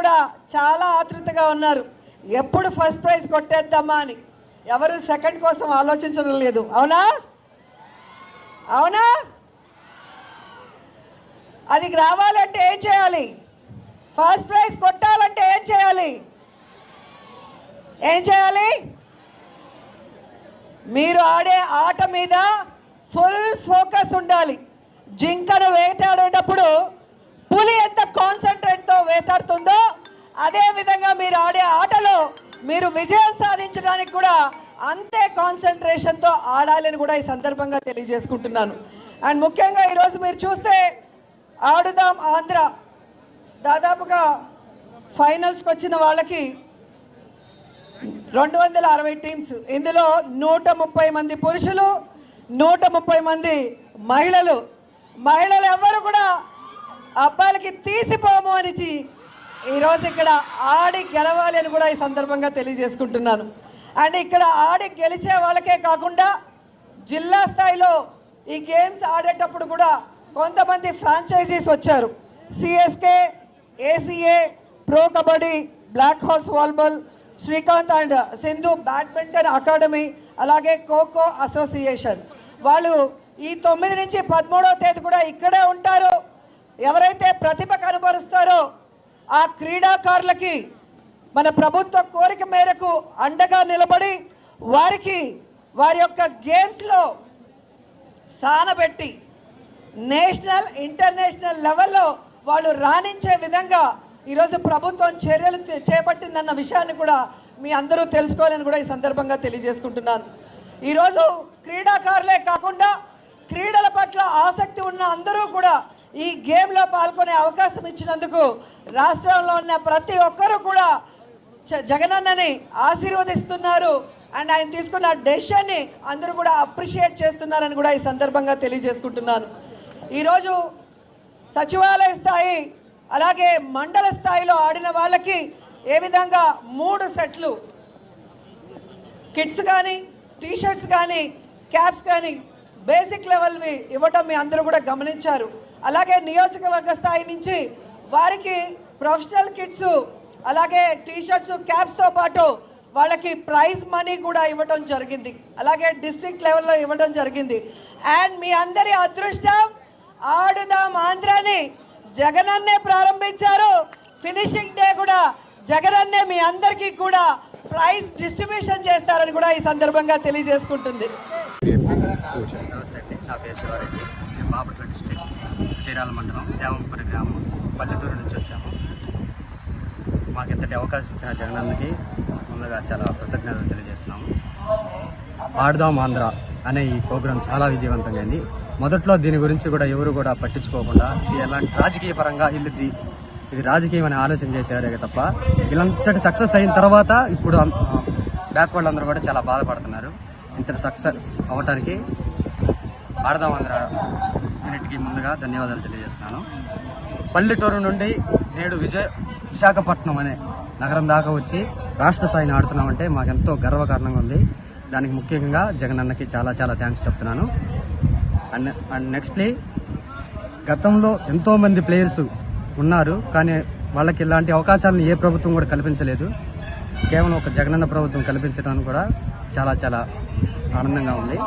కూడా చాలా ఆతృతగా ఉన్నారు. ఎప్పుడు ఫస్ట్ ప్రైజ్ కొట్టేద్దామా అని. ఎవరు సెకండ్ కోసం ఆలోచించడం లేదు. అవునా? అవునా? అది రావాలంటే ఏం చేయాలి? ఫస్ట్ ప్రైజ్ కొట్టాలంటే ఏం చేయాలి? ఏం చేయాలి? మీరు ఆడే ఆట మీద ఫుల్ ఫోకస్ ఉండాలి. జింకను వేటాడేటప్పుడు పులి ఎంత కాన్సన్ట్రేట్ మీరు ఆడే ఆటలో మీరు విజయం సాధించడానికి కూడా అంతే కాన్సన్ట్రేషన్తో ఆడాలని కూడా ఈ సందర్భంగా తెలియజేసుకుంటున్నాను. అండ్ ముఖ్యంగా ఈరోజు మీరు చూస్తే ఆడుదాం ఆంధ్ర. దాదాపుగా ఫైనల్స్కి వచ్చిన వాళ్ళకి రెండు వందల అరవై టీమ్స్ ఇందులో నూట ముప్పై మంది పురుషులు నూట ముప్పై మంది మహిళలు. మహిళలు ఎవ్వరు కూడా అబ్బాయిలకి తీసిపోము అనిచి ఈరోజు ఇక్కడ ఆడి గెలవాలి అని కూడా ఈ సందర్భంగా తెలియజేసుకుంటున్నాను. అండ్ ఇక్కడ ఆడి గెలిచే వాళ్ళకే కాకుండా జిల్లా స్థాయిలో ఈ గేమ్స్ ఆడేటప్పుడు కూడా కొంతమంది ఫ్రాంచైజీస్ వచ్చారు. CSK ACA pro kabaddi black hawks volleyball Srikanth and Sindhu badminton academy అలాగే ఖోఖో అసోసియేషన్ వాళ్ళు ఈ తొమ్మిది నుంచి పదమూడవ తేదీ కూడా ఇక్కడే ఉంటారు. ఎవరైతే ప్రతిభ కనబరుస్తారో ఆ క్రీడాకారులకి మన ప్రభుత్వ కోరిక మేరకు అండగా నిలబడి వారికి వారి యొక్క గేమ్స్లో సానబెట్టి నేషనల్ ఇంటర్నేషనల్ లెవెల్లో వాళ్ళు రాణించే విధంగా ఈరోజు ప్రభుత్వం చర్యలు చేపట్టిందన్న విషయాన్ని కూడా మీ అందరూ తెలుసుకోవాలని కూడా ఈ సందర్భంగా తెలియజేసుకుంటున్నాను. ఈరోజు క్రీడాకారులే కాకుండా క్రీడల పట్ల ఆసక్తి ఉన్న అందరూ కూడా ఈ గేమ్లో పాల్గొనే అవకాశం ఇచ్చినందుకు రాష్ట్రంలో ఉన్న ప్రతి ఒక్కరూ కూడా జగనన్నని ఆశీర్వదిస్తున్నారు. అండ్ ఆయన తీసుకున్న డెసిషన్ని అందరూ కూడా అప్రిషియేట్ చేస్తున్నారని కూడా ఈ సందర్భంగా తెలియజేసుకుంటున్నాను. ఈరోజు సచివాలయ స్థాయి అలాగే మండల స్థాయిలో ఆడిన వాళ్ళకి ఏ విధంగా మూడు సెట్లు? కిట్స్ కానీ టీషర్ట్స్ కానీ క్యాప్స్ కానీ బేసిక్ లెవెల్వి ఇవ్వటం మీ అందరూ కూడా గమనించారు. అలాగే నియోజకవర్గ స్థాయి నుంచి వారికి ప్రొఫెషనల్ కిట్స్ అలాగే టీషర్ట్స్ క్యాప్స్తో పాటు వాళ్ళకి ప్రైజ్ మనీ కూడా ఇవ్వటం జరిగింది. అలాగే డిస్ట్రిక్ట్ లెవెల్లో ఇవ్వడం జరిగింది. అండ్ మీ అందరి అదృష్టం ఆడుదాం ఆంధ్రాని జగనన్నే ప్రారంభించారు. ఫినిషింగ్ డే కూడా జగనన్నే మీ అందరికీ కూడా ప్రైజ్ డిస్ట్రిబ్యూషన్ చేస్తారని కూడా ఈ సందర్భంగా తెలియజేసుకుంటుంది. నమస్తే అండి. నా పేరు శివారెడ్డి. చీరాల మండలం దేవంపురి గ్రామం పల్లెటూరు నుంచి వచ్చాము. మాకు ఇంతటి అవకాశం ఇచ్చిన జగనన్నకి ముందుగా చాలా కృతజ్ఞతలు తెలియజేస్తున్నాము. ఆడుదాం ఆంధ్ర అనే ఈ ప్రోగ్రాం చాలా విజయవంతంగా అయింది. మొదట్లో దీని గురించి కూడా ఎవరు కూడా పట్టించుకోకుండా ఇది ఎలాంటి రాజకీయ పరంగా వీళ్ళది ఇది రాజకీయం అని ఆలోచన చేశారే తప్ప వీళ్ళంతటి సక్సెస్ అయిన తర్వాత ఇప్పుడు బ్యాక్ అందరూ కూడా చాలా బాధపడుతున్నారు. ఇంతటి సక్సెస్ అవటానికి ఆడదాం ఆంధ్ర యూనిట్కి ముందుగా ధన్యవాదాలు తెలియజేస్తున్నాను. పల్లెటూరు నుండి నేడు విజయ విశాఖపట్నం అనే నగరం దాకా వచ్చి రాష్ట్ర స్థాయిని ఆడుతున్నామంటే మాకెంతో గర్వకారణంగా ఉంది. దానికి ముఖ్యంగా జగనన్నకి చాలా చాలా థ్యాంక్స్ చెప్తున్నాను. అండ్ అండ్ నెక్స్ట్లీ గతంలో ఎంతోమంది ప్లేయర్స్ ఉన్నారు కానీ వాళ్ళకి ఇలాంటి అవకాశాలను ఏ ప్రభుత్వం కూడా కల్పించలేదు. కేవలం ఒక జగనన్న ప్రభుత్వం కల్పించడం కూడా చాలా చాలా ఆనందంగా ఉంది.